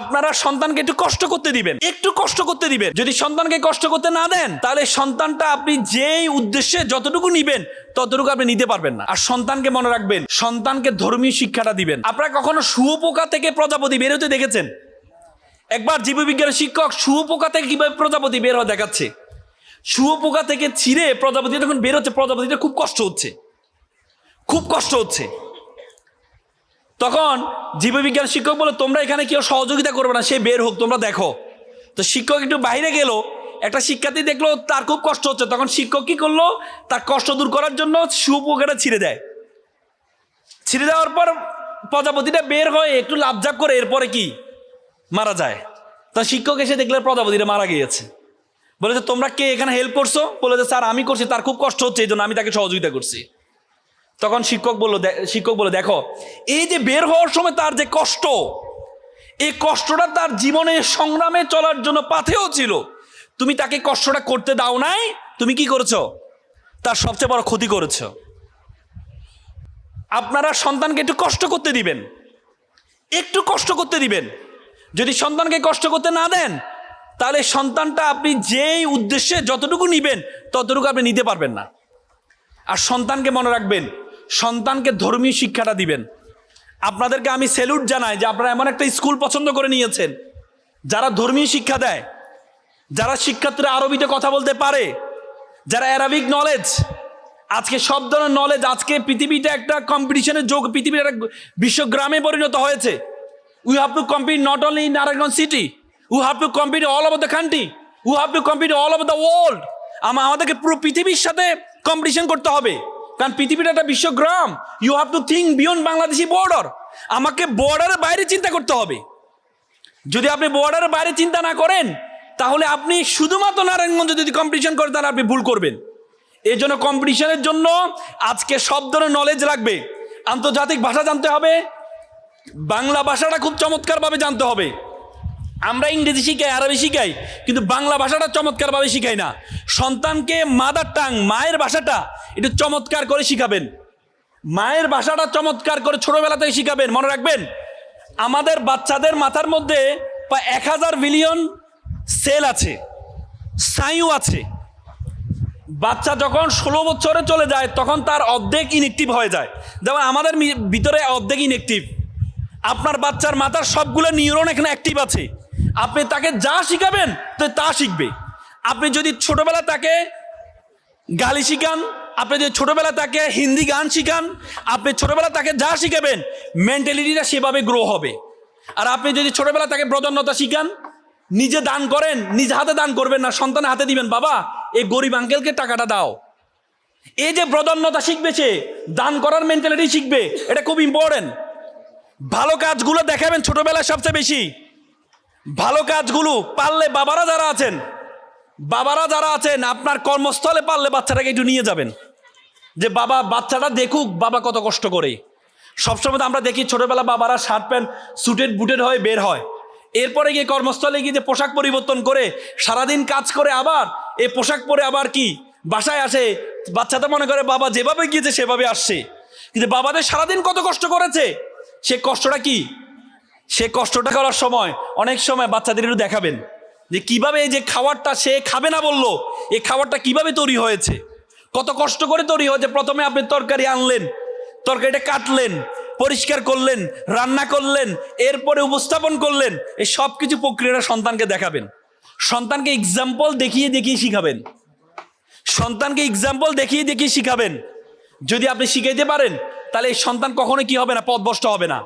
আপনারা সন্তানকে একটু কষ্ট করতে দিবেন, একটু কষ্ট করতে দিবেন। যদি সন্তানকে কষ্ট করতে না দেন, তাহলে সন্তানটা আপনি যেই উদ্দেশ্যে যতটুকু নিবেন, ততটুকু আপনি নিতে পারবেন না। আর সন্তানকে মনে রাখবেন, সন্তানকে ধর্মীয় শিক্ষাটা দিবেন। আপনারা কখনো শুয়োপোকা থেকে প্রজাপতি বের হতে দেখেছেন? একবার জীববিজ্ঞানের শিক্ষক শুয়োপোকা থেকে কীভাবে প্রজাপতি বের হওয়া দেখাচ্ছে? শুয়োপোকা থেকে ছিঁড়ে প্রজাপতি যখন বের হচ্ছে, প্রজাপতিটা খুব কষ্ট হচ্ছে। খুব কষ্ট হচ্ছে। তখন জীববিজ্ঞান শিক্ষক বলে, তোমরা এখানে কেউ সহযোগিতা করবে না, সে বের হোক, তোমরা দেখো। তো শিক্ষক একটু বাইরে গেল, একটা শিক্ষার্থী দেখল, তার খুব কষ্ট হচ্ছে। তখন শিক্ষক কি করল, তার কষ্ট দূর করার জন্য শুয়োপোকাটা ছিঁড়ে দেয়। ছিঁড়ে দেওয়ার পর প্রজাপতিটা বের হয়ে একটু লাভজাপ করে এরপরে কি? মারা যায়। তা শিক্ষক এসে দেখলে, প্রজাপতিটা মারা গিয়েছে। বলেছে, তোমরা কে এখানে হেল্প করছ? বলে যে স্যার, আমি করছি, তার খুব কষ্ট হচ্ছে, এই জন্য আমি তাকে সহযোগিতা করছি। তখন শিক্ষক বলল শিক্ষক বলে দেখো, এই যে বের হওয়ার সময় তার যে কষ্ট, এই কষ্টটা তার জীবনে সংগ্রামে চলার জন্য পাথেও ছিল। তুমি তাকে কষ্টটা করতে দাও নাই, তুমি কি করেছ? তার সবচেয়ে বড় ক্ষতি করেছ। আপনারা সন্তানকে একটু কষ্ট করতে দিবেন। একটু কষ্ট করতে দিবেন। যদি সন্তানকে কষ্ট করতে না দেন, তাহলে সন্তানটা আপনি যেই উদ্দেশ্যে যতটুকু নিবেন, ততটুকু আপনি নিতে পারবেন না। আর সন্তানকে মনে রাখবেন সন্তানকে ধর্মীয় শিক্ষাটা দিবেন। আপনাদেরকে আমি স্যালুট জানাই যে আপনারা এমন একটা স্কুল পছন্দ করে নিয়েছেন, যারা ধর্মীয় শিক্ষা দেয়, যারা শিক্ষার্থীরা আরবিতে কথা বলতে পারে, যারা অ্যারাবিক নলেজ আজকে সব ধরনের নলেজ আজকে পৃথিবীটা একটা কম্পিটিশনের যোগ, পৃথিবীর একটা বিশ্বগ্রামে পরিণত হয়েছে। We have to compete not only in Narayanganj city we have to compete all over the country we have to compete all over the world আমাদেরকে পুরো পৃথিবীর সাথে কম্পিটিশন করতে হবে। কারণ পৃথিবীটা একটা বিশ্বগ্রাম। You have to think beyond Bangladeshi border আমাকে বর্ডারের বাইরে চিন্তা করতে হবে। যদি আপনি বর্ডারের বাইরে চিন্তা না করেন, তাহলে আপনি শুধুমাত্র নারায়ণগঞ্জে যদি কম্পিটিশন করেন, তাহলে আপনি ভুল করবেন। এই জন্য কম্পিটিশনের জন্য আজকে সব ধরনের নলেজ লাগবে। আন্তর্জাতিক ভাষা জানতে হবে। বাংলা ভাষাটা খুব চমৎকারভাবে জানতে হবে। আমরা ইংরেজি শিখাই, আরবি শিখাই, কিন্তু বাংলা ভাষাটা চমৎকারভাবে শিখাই না। সন্তানকে মাদার টাং মায়ের ভাষাটা একটু চমৎকার করে শিখাবেন। মায়ের ভাষাটা চমৎকার করে ছোটবেলা থেকে শিখাবেন, মনে রাখবেন? আমাদের বাচ্চাদের মাথার মধ্যে প্রায় এক হাজার বিলিয়ন সেল আছে, স্নায়ু আছে। বাচ্চা যখন ষোলো বছরে চলে যায়, তখন তার অর্ধেক ইনএক্টিভ হয়ে যায়। যেমন আমাদের ভিতরে অর্ধেক ইনএক্টিভ আপনার বাচ্চার মাথার সবগুলো নিউরন এখানে অ্যাক্টিভ আছে। আপনি তাকে যা শিখাবেন, তো তা শিখবে। আপনি যদি ছোটবেলা তাকে গালি শিখান আপনি যদি ছোটবেলা তাকে হিন্দি গান শিখান, আপনি ছোটবেলা তাকে যা শিখাবেন মেন্টালিটিটা সেভাবে গ্রো হবে। আর আপনি যদি ছোটবেলা তাকে প্রজন্মতা শিখান, নিজে দান করেন, নিজ হাতে দান করবেন না, সন্তানের হাতে দিবেন, বাবা, এই গরিব আঙ্কেলকে টাকাটা দাও। এই যে প্রদন্নতা শিখবে সে, দান করার মেন্টালিটি শিখবে, এটা খুব ইম্পর্টেন্ট ভালো কাজগুলো দেখাবেন ছোটবেলায় সবচেয়ে বেশি। ভালো কাজগুলো পারলে বাবারা যারা আছেন, বাবারা যারা আছেন, আপনার কর্মস্থলে পারলে বাচ্চাটাকে একটু নিয়ে যাবেন। যে বাবা, বাচ্চাটা দেখুক বাবা কত কষ্ট করে। সবসময় তো আমরা দেখি ছোটবেলা বাবারা শার্ট প্যান্ট, সুটেড, বুটেড হয়ে বের হয়। এরপরে গিয়ে কর্মস্থলে গিয়ে যে পোশাক পরিবর্তন করে, সারাদিন কাজ করে আবার এই পোশাক পরে আবার কি? বাসায় আসে বাচ্চাটা মনে করে বাবা যেভাবে গিয়েছে সেভাবে আসছে। কিন্তু বাবাদের সারাদিন কত কষ্ট করেছে? সে কষ্টটা কি? সে কষ্টটা করার সময় অনেক সময় বাচ্চাদের একটু দেখাবেন। যে কীভাবে এই যে খাবারটা সে খাবে না বলল এই খাবারটা কীভাবে তৈরি হয়েছে? কত কষ্ট করে তৈরি হয়েছে প্রথমে আপনি তরকারি আনলেন, তরকারিটা কাটলেন, পরিষ্কার করলেন, রান্না করলেন, এরপরে উপস্থাপন করলেন, এই সব কিছু প্রক্রিয়াটা সন্তানকে দেখাবেন। সন্তানকে এক্সাম্পল দেখিয়ে দেখিয়ে শিখাবেন। সন্তানকে এক্সাম্পল দেখিয়ে দেখিয়ে শিখাবেন। যদি আপনি শিখাইতে পারেন, তাহলে এই সন্তান কখনো কি হবে না, পথভ্রষ্ট হবে না।